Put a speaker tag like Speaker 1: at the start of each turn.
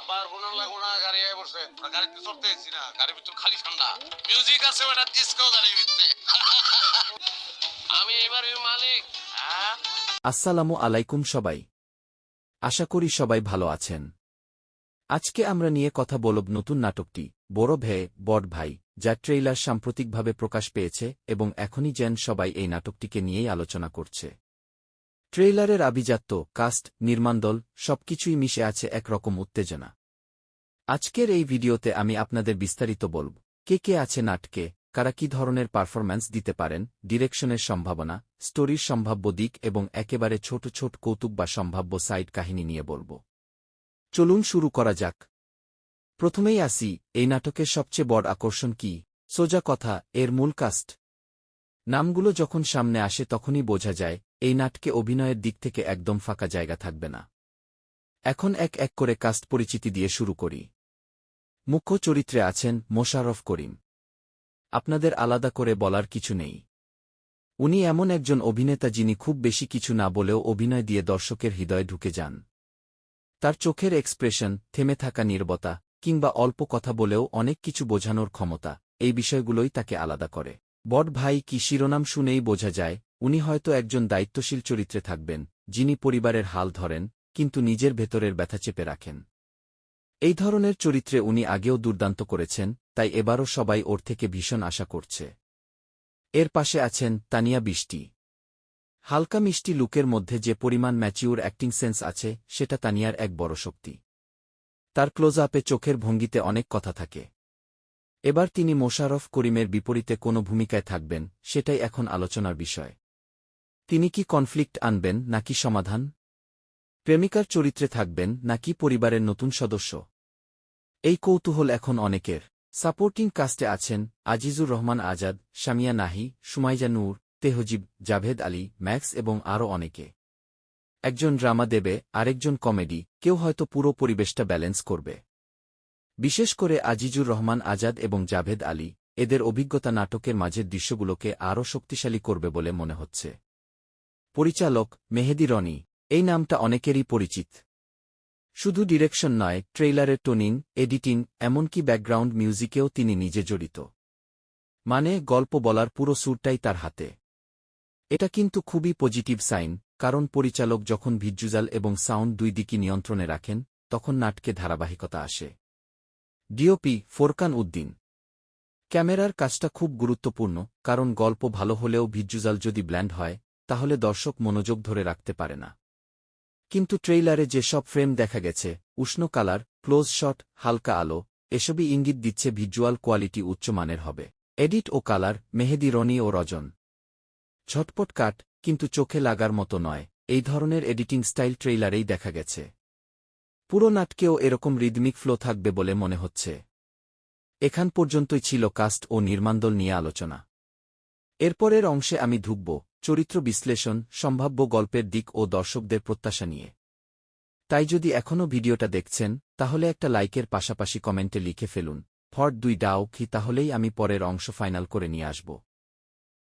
Speaker 1: আবার কোনো লাগবো গাড়ি আয় বসে। আর গাড়িতে চড়তে এসছি না গাড়ির ভিতর খালি ঠান্ডা। মিউজিক আছে ওটা ডিস্কো গাড়ির ভিতরে আমি এবার মালিক হ্যাঁ?
Speaker 2: আসসালামু আলাইকুম সবাই। আশা করি সবাই ভালো আছেন। আজকে আমরা নিয়ে কথা বলব নতুন নাটকটি বড় ভে বড় ভাই যার ট্রেইলার সাম্প্রতিকভাবে প্রকাশ পেয়েছে এবং এখনই যেন সবাই এই নাটকটিকে নিয়েই আলোচনা করছে। ট্রেইলারের আভিজাত্য, কাস্ট, নির্মাণদল, সবকিছুই মিশে আছে একরকম উত্তেজনা। আজকের এই ভিডিওতে আমি আপনাদের বিস্তারিত বলব। কে কে আছে নাটকে? কারা কি ধরনের পারফরম্যান্স দিতে পারেন? ডিরেকশনের সম্ভাবনা, স্টোরির সম্ভাব্য দিক এবং একেবারে ছোট ছোট কৌতুক বা সম্ভাব্য সাইড কাহিনী নিয়ে বলব। চলুন শুরু করা যাক। প্রথমেই আসি, এই নাটকের সবচেয়ে বড় আকর্ষণ কি? সোজা কথা, এর মূল কাস্ট। নামগুলো যখন সামনে আসে তখনই বোঝা যায় এই নাটকে অভিনয়ের দিক থেকে একদম ফাঁকা জায়গা থাকবে না। এখন এক এক করে কাস্ট পরিচিতি দিয়ে শুরু করি। মুখ্য চরিত্রে আছেন মোশাররফ করিম। আপনাদের আলাদা করে বলার কিছু নেই। উনি এমন একজন অভিনেতা যিনি খুব বেশি কিছু না বলেও অভিনয় দিয়ে দর্শকের হৃদয়ে ঢুকে যান। তার চোখের এক্সপ্রেশন, থেমে থাকা নির্বতা, কিংবা অল্প কথা বলেও অনেক কিছু বোঝানোর ক্ষমতা, এই বিষয়গুলোই তাকে আলাদা করে। বট ভাই, কি শিরোনাম শুনেই বোঝা যায় উনি হয়তো একজন দায়িত্বশীল চরিত্রে থাকবেন, যিনি পরিবারের হাল ধরেন, কিন্তু নিজের ভেতরের ব্যথা চেপে রাখেন। এই ধরনের চরিত্রে উনি আগেও দুর্দান্ত করেছেন, তাই এবারও সবাই ওর থেকে ভীষণ আশা করছে। এর পাশে আছেন তানিয়া বৃষ্টি হালকা মিষ্টি লুকের মধ্যে যে পরিমাণ ম্যাচিউর অ্যাক্টিং সেন্স আছে, সেটা তানিয়ার এক বড় শক্তি। তার ক্লোজ আপে চোখের ভঙ্গিতে অনেক কথা থাকে। এবার তিনি মোশাররফ করিমের বিপরীতে কোনো ভূমিকায় থাকবেন, সেটাই এখন আলোচনার বিষয়। তিনি কি কনফ্লিক্ট আনবেন, নাকি সমাধান? প্রেমিকার চরিত্রে থাকবেন, নাকি পরিবারের নতুন সদস্য? এই কৌতূহল এখন অনেকের। সাপোর্টিং কাস্টে আছেন আজিজুর রহমান আজাদ, শামিয়া নাহি, সুমাইজা নূর, তেহজিব, জাভেদ আলী, ম্যাক্স এবং আরও অনেকে। একজন ড্রামা দেবে, আরেকজন কমেডি, কেউ হয়তো পুরো পরিবেশটা ব্যালেন্স করবে। বিশেষ করে আজিজুর রহমান আজাদ এবং জাভেদ আলী, এদের অভিজ্ঞতা নাটকের মাঝের দৃশ্যগুলোকে আরও শক্তিশালী করবে বলে মনে হচ্ছে। পরিচালক মেহেদি রনি। এই নামটা অনেকেরই পরিচিত। শুধু ডিরেকশন নয়, ট্রেইলারের টোনিং, এডিটিং, এমনকি ব্যাকগ্রাউন্ড মিউজিকেও তিনি নিজে জড়িত। মানে গল্প বলার পুরো সুরটাই তার হাতে। এটা কিন্তু খুবই পজিটিভ সাইন, কারণ পরিচালক যখন ভিজ্জুজাল এবং সাউন্ড দুই দিকই নিয়ন্ত্রণে রাখেন, তখন নাটকে ধারাবাহিকতা আসে। ডিওপি, ফোরকান উদ্দিন। ক্যামেরার কাজটা খুব গুরুত্বপূর্ণ, কারণ গল্প ভালো হলেও ভিজ্জুজাল যদি ব্ল্যান্ড হয় তাহলে দর্শক মনোযোগ ধরে রাখতে পারে না। কিন্তু ট্রেইলারে যেসব ফ্রেম দেখা গেছে, উষ্ণ কালার, ক্লোজ শট, হালকা আলো, এসবই ইঙ্গিত দিচ্ছে ভিজুয়াল কোয়ালিটি উচ্চমানের হবে। এডিট ও কালার, মেহেদি, রনি ও রজন। ঝটপট কাট, কিন্তু চোখে লাগার মতো নয়, এই ধরনের এডিটিং স্টাইল ট্রেইলারেই দেখা গেছে। পুরো নাটকেও এরকম রিদমিক ফ্লো থাকবে বলে মনে হচ্ছে। এখান পর্যন্তই ছিল কাস্ট ও নির্মাণদল নিয়ে আলোচনা। এরপরের অংশে আমি ধুকব, চরিত্র বিশ্লেষণ, সম্ভাব্য গল্পের দিক ও দর্শকদের প্রত্যাশা নিয়ে। তাই যদি এখনও ভিডিওটা দেখছেন, তাহলে একটা লাইকের পাশাপাশি কমেন্টে লিখে ফেলুন। ফর দুই ডাও কি তাহলেই আমি পরের অংশ ফাইনাল করে নিয়ে আসব।